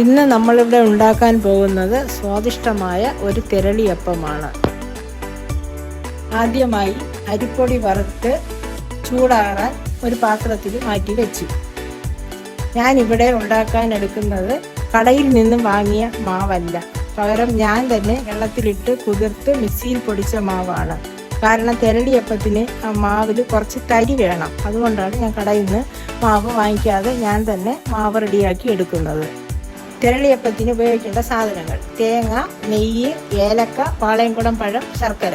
ഇന്ന് നമ്മളിവിടെ ഉണ്ടാക്കാൻ പോകുന്നത് സ്വാദിഷ്ടമായ ഒരു തിരളിയപ്പമാണ്. ആദ്യമായി അരിപ്പൊടി വറുത്ത് ചൂടാറാൻ ഒരു പാത്രത്തിൽ മാറ്റി വെച്ചു. ഞാനിവിടെ ഉണ്ടാക്കാൻ എടുക്കുന്നത് കടയിൽ നിന്നും വാങ്ങിയ മാവല്ല. പകരം ഞാൻ തന്നെ വെള്ളത്തിലിട്ട് കുതിർത്ത് മിക്സിയിൽ പൊടിച്ച മാവാണ്. കാരണം തിരളിയപ്പത്തിന് ആ മാവിൽ കുറച്ച് തരി വേണം. അതുകൊണ്ടാണ് ഞാൻ കടയിൽ നിന്ന് മാവ് വാങ്ങിക്കാതെ ഞാൻ തന്നെ മാവ് റെഡിയാക്കി എടുക്കുന്നത്. തിരളിയപ്പത്തിന് ഉപയോഗിക്കേണ്ട സാധനങ്ങൾ. തേങ്ങ നെയ്യ് ഏലക്ക പാളയംകുടം പഴം ശർക്കര.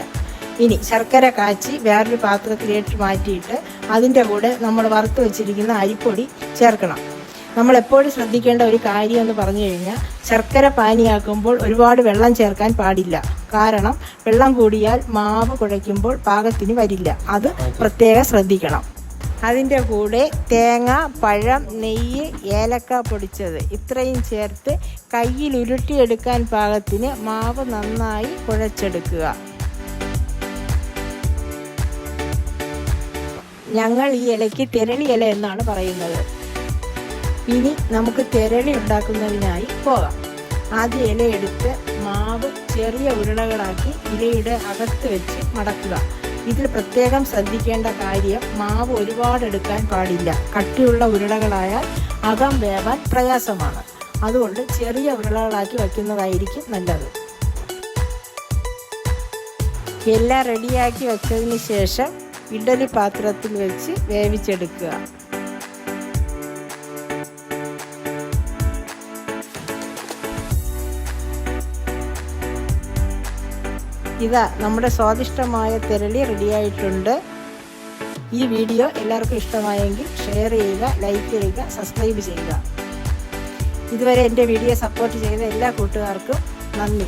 ഇനി ശർക്കര കാച്ചി വേറൊരു പാത്രത്തിലേക്ക് മാറ്റിയിട്ട് അതിന്റെ കൂടെ നമ്മൾ വറുത്ത് വെച്ചിരിക്കുന്ന അരിപ്പൊടി ചേർക്കണം. നമ്മൾ എപ്പോഴും ശ്രദ്ധിക്കേണ്ട ഒരു കാര്യം എന്ന് പറഞ്ഞു കഴിഞ്ഞാൽ ശർക്കര പാനിയാക്കുമ്പോൾ ഒരുപാട് വെള്ളം ചേർക്കാൻ പാടില്ല. കാരണം വെള്ളം കൂടിയാൽ മാവ് കുഴയ്ക്കുമ്പോൾ പാകത്തിന് വരില്ല. അത് പ്രത്യേകം ശ്രദ്ധിക്കണം. അതിന്റെ കൂടെ തേങ്ങ പഴം നെയ്യ് ഏലക്ക പൊടിച്ചത്. ഇത്രയും ചേർത്ത് കയ്യിൽ ഉരുട്ടിയെടുക്കാൻ പാകത്തിന് മാവ് നന്നായി കുഴച്ചെടുക്കുക. ഞങ്ങൾ ഈ ഇലയ്ക്ക് തിരളി ഇല എന്നാണ് പറയുന്നത്. ഇനി നമുക്ക് തിരളി ഉണ്ടാക്കുന്നതിനായി പോകാം. ആദ്യം ഇല എടുത്ത് മാവ് ചെറിയ ഉരുളകളാക്കി ഇലയുടെ അകത്ത് വെച്ച് മടക്കുക. ഇതിൽ പ്രത്യേകം ശ്രദ്ധിക്കേണ്ട കാര്യം മാവ് ഒരുപാട് എടുക്കാൻ പാടില്ല. കട്ടിയുള്ള ഉരുളകളായാൽ അകം വേവാൻ പ്രയാസമാണ്. അതുകൊണ്ട് ചെറിയ ഉരുളകളാക്കി വയ്ക്കുന്നതായിരിക്കും നല്ലത്. എല്ലാം റെഡിയാക്കി വെച്ചതിന് ശേഷം ഇഡലി പാത്രത്തിൽ വെച്ച് വേവിച്ചെടുക്കുക. ഇതാ നമ്മുടെ സ്വാദിഷ്ടമായ തിരളി റെഡിയായിട്ടുണ്ട് ഈ വീഡിയോ എല്ലാവർക്കും ഇഷ്ടമായെങ്കിൽ ഷെയർ ചെയ്യുക ലൈക്ക് ചെയ്യുക സബ്സ്ക്രൈബ് ചെയ്യുക. ഇതുവരെ എന്റെ വീഡിയോ സപ്പോർട്ട് ചെയ്ത എല്ലാ കൂട്ടുകാർക്കും നന്ദി.